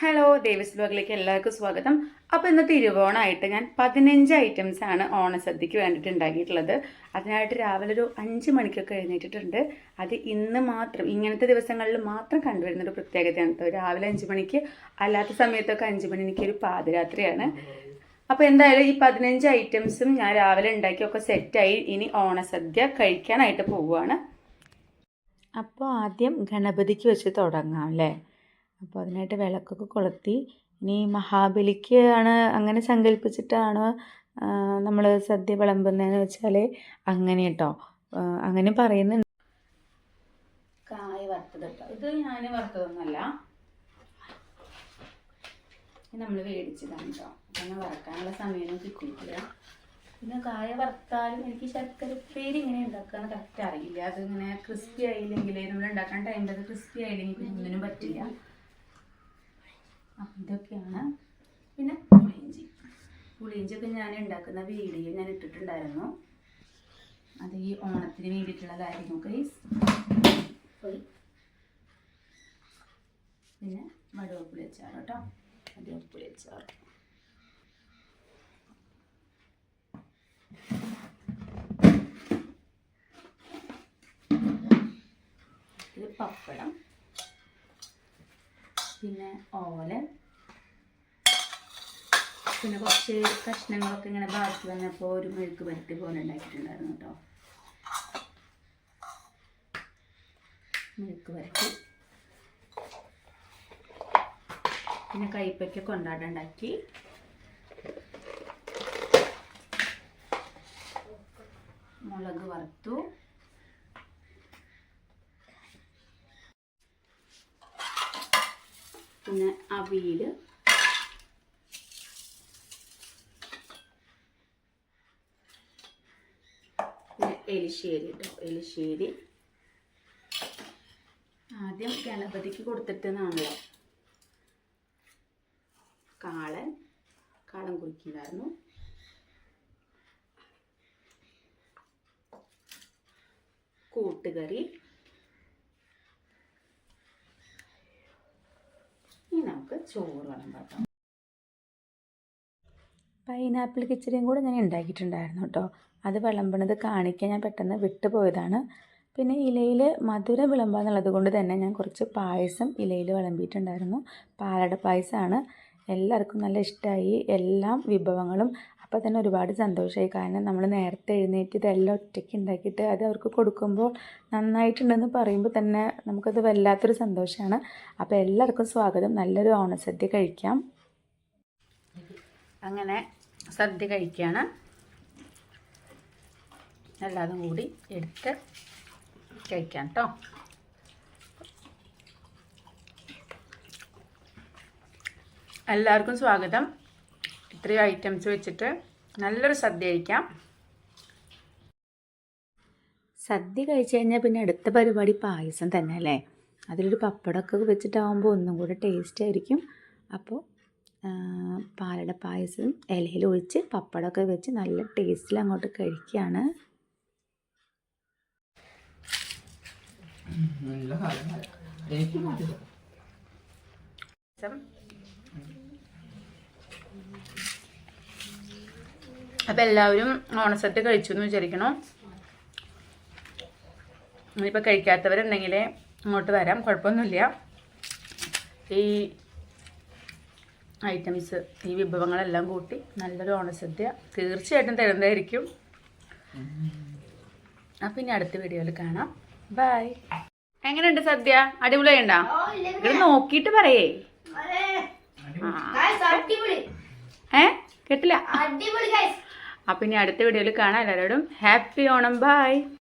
Hello Devas ബ്ലോഗിലേക്ക് എല്ലാവർക്കും സ്വാഗതം. അപ്പോൾ ഇന്ന് തിരുവോണമായിട്ട് ഞാൻ പതിനഞ്ച് ഐറ്റംസ് ആണ് ഓണസദ്യക്ക് വേണ്ടിയിട്ട് ഉണ്ടാക്കിയിട്ടുള്ളത്. അതിനായിട്ട് രാവിലെ ഒരു അഞ്ച് മണിക്കൊക്കെ എഴുന്നേറ്റിട്ടുണ്ട്. അത് ഇന്ന് മാത്രം ഇങ്ങനത്തെ ദിവസങ്ങളിൽ മാത്രം കണ്ടുവരുന്ന ഒരു പ്രത്യേകതയാണ് രാവിലെ അഞ്ച് മണിക്ക് അല്ലാത്ത സമയത്തൊക്കെ അഞ്ച് മണി എനിക്കൊരു പാതിരാത്രിയാണ്. അപ്പോൾ എന്തായാലും ഈ പതിനഞ്ച് ഐറ്റംസും ഞാൻ രാവിലെ ഉണ്ടാക്കിയൊക്കെ സെറ്റായി ഇനി ഓണസദ്യ കഴിക്കാനായിട്ട് പോവുകയാണ്. അപ്പോൾ ആദ്യം ഗണപതിക്ക് വെച്ച് തുടങ്ങാം അല്ലേ? അപ്പോൾ അതിനായിട്ട് വിളക്കൊക്കെ കൊളുത്തി. ഇനി മഹാബലിക്ക് ആണ് അങ്ങനെ സങ്കല്പിച്ചിട്ടാണ് നമ്മൾ സദ്യ വിളമ്പുന്നതെന്ന് വെച്ചാൽ അങ്ങനെ കേട്ടോ അങ്ങനെ പറയുന്നുണ്ട്. കായ വറുത്തത് ഇത് ഞാൻ വറുത്തതൊന്നുമല്ല നമ്മൾ മേടിച്ചതാണ് കേട്ടോ അങ്ങനെ വറക്കാനുള്ള സമയമൊന്നും കിട്ടിയിട്ടില്ല. പിന്നെ കായ വറുത്താലും എനിക്ക് ശർക്കര ഉപ്പേരി ഇങ്ങനെ ഉണ്ടാക്കാൻ കറക്റ്റ് അറിയില്ല. അത് ഇങ്ങനെ ക്രിസ്പി ആയില്ലെങ്കിൽ നമ്മൾ ഉണ്ടാക്കാൻ ടൈമിൽ അത് ക്രിസ്പി ആയില്ലെങ്കിൽ ഒന്നിനും പറ്റില്ല. അപ്പം ഇതൊക്കെയാണ്. പിന്നെ പുളിയിഞ്ചി. പുളിയിഞ്ചിയൊക്കെ ഞാൻ ഉണ്ടാക്കുന്ന വീഡിയോ ഞാൻ ഇട്ടിട്ടുണ്ടായിരുന്നു. അത് ഈ ഓണത്തിന് വേണ്ടിയിട്ടുള്ളതായിരുന്നു ഗൈസ് പിന്നെ വടുവപ്പുളി അച്ചാർ കേട്ടോ. വടുവപ്പുളി അച്ചാർ പപ്പടം. പിന്നെ ഓലൻ. പിന്നെ കുറച്ച് കഷ്ണങ്ങളൊക്കെ ഇങ്ങനെ ബാക്കി വന്നപ്പോൾ ഒരു മെഴുക്ക് പരട്ടി പോലെ ഉണ്ടാക്കിയിട്ടുണ്ടായിരുന്നു കേട്ടോ മെഴുക്ക് പരട്ടി. പിന്നെ കയ്പയ്ക്ക കൊണ്ടാട്ടം ഉണ്ടാക്കി. മുളക് വറുത്തു. പിന്നെ അവിയൽ പിന്നെ എലിശ്ശേരി കേട്ടോ എലിശ്ശേരി. ആദ്യം ഗണപതിക്ക് കൊടുത്തിട്ടെന്നാണല്ലോ. കാളൻ കാളൻ കുറിക്കുണ്ടായിരുന്നു കൂട്ടുകറി. ഇനി വേണം ചോറ് വിളമ്പാട്ടോ പൈനാപ്പിൾ കിച്ചടിയും കൂടെ ഞാൻ ഉണ്ടാക്കിയിട്ടുണ്ടായിരുന്നു കേട്ടോ. അത് വിളമ്പണത് കാണിക്കാൻ ഞാൻ പെട്ടെന്ന് വിട്ടുപോയതാണ് പിന്നെ ഇലയിൽ മധുരം വിളമ്പാന്നുള്ളത് കൊണ്ട് തന്നെ ഞാൻ കുറച്ച് പായസം ഇലയിൽ വിളമ്പിയിട്ടുണ്ടായിരുന്നു. പാലട പായസമാണ്. എല്ലാവർക്കും നല്ല ഇഷ്ടമായി. എല്ലാം വിഭവങ്ങളും അപ്പോൾ തന്നെ ഒരുപാട് സന്തോഷമായി കാരണം നമ്മൾ നേരത്തെ എഴുന്നേറ്റ് ഇതെല്ലാം ഒറ്റയ്ക്ക് ഉണ്ടാക്കിയിട്ട് അത് അവർക്ക് കൊടുക്കുമ്പോൾ നന്നായിട്ടുണ്ടെന്ന് പറയുമ്പോൾ തന്നെ നമുക്കത് വല്ലാത്തൊരു സന്തോഷമാണ് അപ്പോൾ എല്ലാവർക്കും സ്വാഗതം. നല്ലൊരു ഓണസദ്യ കഴിക്കാം. അങ്ങനെ സദ്യ കഴിക്കുകയാണ് എല്ലാതും കൂടി എടുത്ത് കഴിക്കാം കേട്ടോ എല്ലാവർക്കും സ്വാഗതം. ഇത്രയും ഐറ്റംസ് വെച്ചിട്ട് നല്ലൊരു സദ്യ കഴിക്കാം. സദ്യ കഴിച്ചു കഴിഞ്ഞാൽ പിന്നെ അടുത്ത പരിപാടി പായസം തന്നെ അല്ലേ? അതിലൊരു പപ്പടമൊക്കെ വെച്ചിട്ടാകുമ്പോൾ ഒന്നും കൂടെ ടേസ്റ്റ് ആയിരിക്കും. അപ്പോൾ പാലട പായസം ഇലയിൽ ഒഴിച്ച് പപ്പടമൊക്കെ വെച്ച് നല്ല ടേസ്റ്റിൽ അങ്ങോട്ട് കഴിക്കുകയാണ് അപ്പം എല്ലാവരും ഓണസദ്യ കഴിച്ചു എന്ന് വിചാരിക്കണം. ഇനിയിപ്പോൾ കഴിക്കാത്തവരുണ്ടെങ്കിൽ ഇങ്ങോട്ട് വരാം. കുഴപ്പമൊന്നുമില്ല. ഈ ഐറ്റംസ് ഈ വിഭവങ്ങളെല്ലാം കൂട്ടി നല്ലൊരു ഓണസദ്യ തീർച്ചയായിട്ടും തരുന്നതായിരിക്കും. അപ്പം ഇനി അടുത്ത വീഡിയോയിൽ കാണാം. ബൈ എങ്ങനെയുണ്ട് സദ്യ? അടിപൊളിയുണ്ടോ ഇവിടെ നോക്കിയിട്ട് പറയേ. ഏ? കേട്ടില്ല. അടിപൊളി അപ്പം ഇനി അടുത്ത വീഡിയോയിൽ കാണാം. എല്ലാവരോടും ഹാപ്പി ഓണം. ബൈ